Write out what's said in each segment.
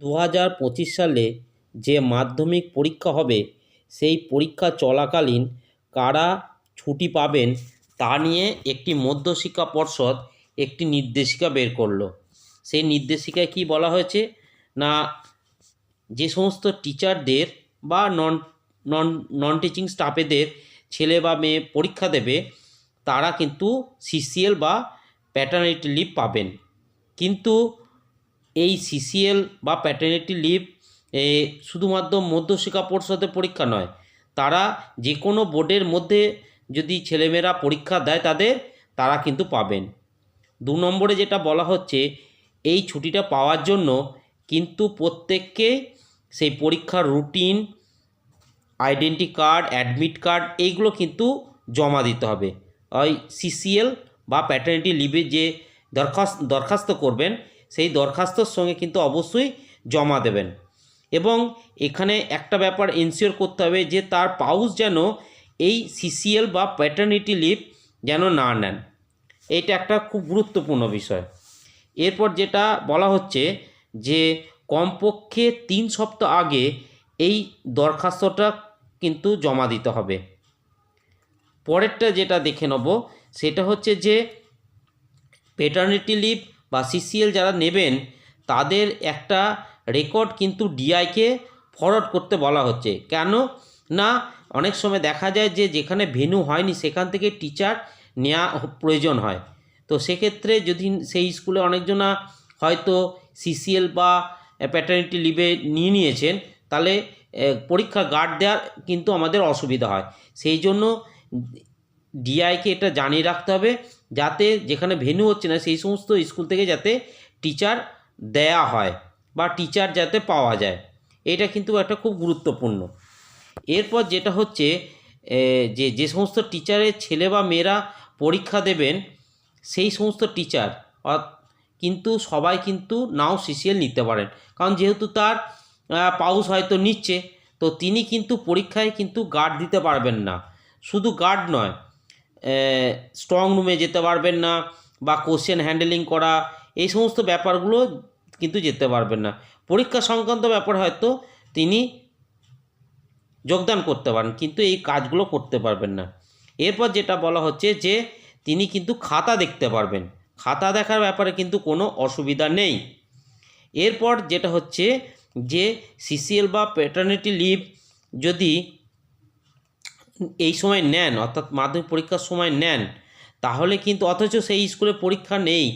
দু হাজার পঁচিশ সালে যে মাধ্যমিক পরীক্ষা হবে, সেই পরীক্ষা চলাকালীন কারা ছুটি পাবেন তা নিয়ে একটি মধ্যশিক্ষা পর্ষদ একটি নির্দেশিকা বের করল। সেই নির্দেশিকায় কী বলা হয়েছে? না, যে সমস্ত টিচারদের বা নন নন নন টিচিং স্টাফেদের ছেলে বা মেয়ে পরীক্ষা দেবে, তারা কিন্তু সিসিএল বা প্যাটার্নিটি লিভ পাবেন। কিন্তু এই সিসিএল বা প্যাটার্নিটি লিভ এ, শুধুমাত্র মধ্যশিক্ষা পর্ষদের পরীক্ষা নয়, তারা যে কোনো বোর্ডের মধ্যে যদি ছেলেমেয়েরা পরীক্ষা দেয় তাদের, তারা কিন্তু পাবেন। দু নম্বরে যেটা বলা হচ্ছে, এই ছুটিটা পাওয়ার জন্য কিন্তু প্রত্যেককে সেই পরীক্ষার routine identity card admit card এইগুলো কিন্তু জমা দিতে হবে। ওই সিসিএল বা প্যাটার্নিটি লিভে যে দরখাস্ত দরখাস্ত করবেন, সেই দরখাস্তর সঙ্গে কিন্তু অবশ্যই জমা দেবেন। এবং এখানে একটা ব্যাপার এনশিওর করতে হবে যে তার পাউস যেন এই সিসিএল বা প্যাটার্নিটি লিভ যেন না নেন। এটা একটা খুব গুরুত্বপূর্ণ বিষয়। এরপর যেটা বলা হচ্ছে যে কমপক্ষে তিন সপ্তাহ আগে এই দরখাস্তটা কিন্তু জমা দিতে হবে। পরেরটা যেটা দেখে নেব, সেটা হচ্ছে যে পেটার্নিটি লিভ বা সিসিএল যারা নেবেন, তাদের একটা রেকর্ড কিন্তু ডিআইকে ফরওয়ার্ড করতে বলা হচ্ছে। কেন? না, অনেক সময় দেখা যায় যে যেখানে ভেনু হয়নি, সেখান থেকে টিচার নেওয়া প্রয়োজন হয়। তো সেক্ষেত্রে যদি সেই স্কুলে অনেকজনা হয়তো সিসিএল বা প্যাটার্নিটি লিভে নিয়ে নিয়েছেন, তাহলে পরীক্ষা গার্ড দেওয়ার কিন্তু আমাদের অসুবিধা হয়। সেই জন্য ডিআইকে এটা জানিয়ে রাখতে হবে যাতে যেখানে ভেনু হচ্ছে না সেই সমস্ত স্কুল থেকে যাতে টিচার দেয়া হয় বা টিচার যাতে পাওয়া যায়। এটা কিন্তু একটা খুব গুরুত্বপূর্ণ। এরপর যেটা হচ্ছে যে যে সমস্ত টিচারের ছেলে বা মেয়েরা পরীক্ষা দেবেন, সেই সমস্ত টিচার কিন্তু সবাই কিন্তু নাও সিসিএল নিতে পারেন। কারণ যেহেতু তার পাউস হয়তো নিচ্ছে, তো তিনি কিন্তু পরীক্ষায় কিন্তু গার্ড দিতে পারবেন না। শুধু গার্ড নয় স্ট্রং রুমে যেতে পারবেন না বা কোশ্চেন হ্যান্ডেলিং করা, এই সমস্ত ব্যাপারগুলো কিন্তু যেতে পারবেন না। পরীক্ষা সংক্রান্ত ব্যাপার হয়তো তিনি যোগদান করতে পারেন, কিন্তু এই কাজগুলো করতে পারবেন না। এরপর যেটা বলা হচ্ছে যে, তিনি কিন্তু খাতা দেখতে পারবেন। খাতা দেখার ব্যাপারে কিন্তু কোনো অসুবিধা নেই। এরপর যেটা হচ্ছে যে সিসিএল বা প্যাটার্নিটি লিভ যদি এই সময় নেন, অর্থাৎ মাধ্যমিক পরীক্ষার সময় নেন, তাহলে কিন্তু, অথচ সেই স্কুলে পরীক্ষা নেই,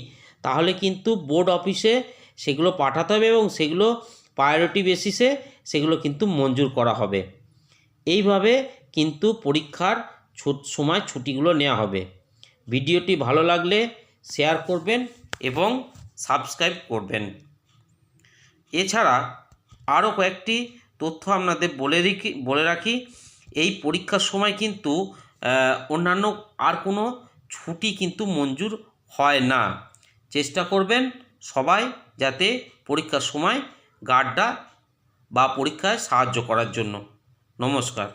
তাহলে কিন্তু বোর্ড অফিসে সেগুলো পাঠাতে হবে এবং সেগুলো প্রায়োরিটি বেসিসে সেগুলো কিন্তু মঞ্জুর করা হবে। এইভাবে কিন্তু পরীক্ষার সময় ছুটিগুলো নেওয়া হবে। ভিডিওটি ভালো লাগলে শেয়ার করবেন এবং সাবস্ক্রাইব করবেন। এছাড়া আরও কয়েকটি তথ্য আপনাদের বলে রেখি, বলে রাখি। এই পরীক্ষার সময় কিন্তু অন্যান্য আর কোনো ছুটি কিন্তু মঞ্জুর হয় না। চেষ্টা করবেন সবাই যাতে পরীক্ষার সময় গার্ডরা বা পরীক্ষায় সাহায্য করার জন্য। নমস্কার।